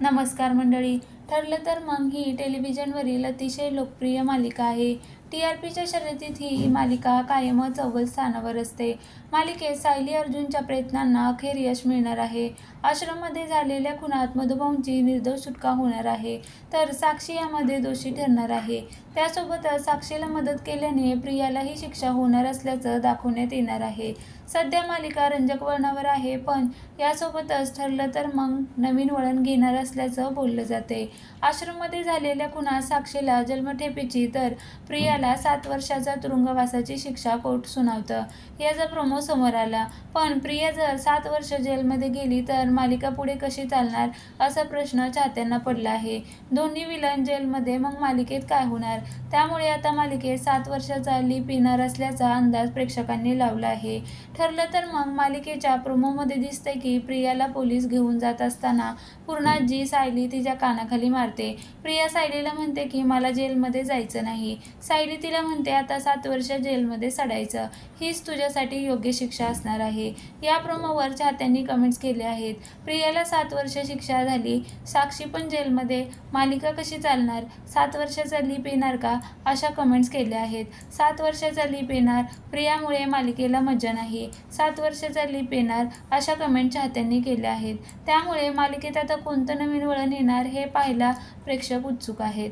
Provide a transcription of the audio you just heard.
नमस्कार मंडळी ठरलं तर मग ही टेलिव्हिजनवरील अतिशय लोकप्रिय मालिका आहे. टी आर पीच्या शर्यतीत ही मालिका कायमच अव्वल स्थानावर असते. मालिकेत सायली अर्जुनच्या प्रयत्नांना अखेर यश मिळणार आहे. आश्रममध्ये झालेल्या खुनात मधुभाऊंची निर्दोष सुटका होणार आहे. तर साक्षी यामध्ये दोषी ठरणार आहे. त्यासोबतच साक्षीला मदत केल्याने प्रियालाही शिक्षा होणार असल्याचं दाखवण्यात येणार आहे. सध्या मालिका रंजक वळणावर आहे पण यासोबतच ठरलं तर मग नवीन वळण घेणार असल्याचं बोललं जाते. आश्रममध्ये झालेल्या खुनात साक्षीला जन्मठेपेची तर याला सात वर्षाचा तुरुंगवासाची शिक्षा कोर्ट सुनावतं. याचा प्रोमो समोर आला. पण प्रिया जर सात वर्ष जेलमध्ये गेली तर मालिका पुढे कशी चालणार असा प्रश्न चाहत्यांना पडला आहे. दोन्ही विलन जेलमध्ये मग मालिकेत काय होणार? त्यामुळे आता मालिकेत सात वर्षाचा लीप येणार असल्याचा अंदाज प्रेक्षकांनी लावला आहे. ठरलं तर मग मालिकेच्या प्रोमोमध्ये दिसतंय की प्रियाला पोलीस घेऊन जात असताना पूर्णाजी सायली तिच्या कानाखाली मारते. प्रिया सायलीला म्हणते की मला जेलमध्ये जायचं नाही. सायली तिला म्हणते आता सात वर्ष जेलमध्ये सडायचं. हीच तुझ्यासाठी योग्य शिक्षा असणार आहे. या प्रोमोवर चाहत्यांनी कमेंट्स केले आहेत. प्रियाला सात वर्ष शिक्षा झाली. साक्षी पण जेलमध्ये. मालिका कशी चालणार? सात वर्षाचा लीप येणार का? अशा कमेंट्स केल्या आहेत. सात वर्षाचा लीप येणार प्रियामुळे मालिकेला मजा नाही. सात वर्षाचा लीप येणार अशा कमेंट चाहत्यांनी केल्या आहेत. त्यामुळे मालिकेत आता कोणतं नवीन वळण येणार हे पाहायला प्रेक्षक उत्सुक आहेत.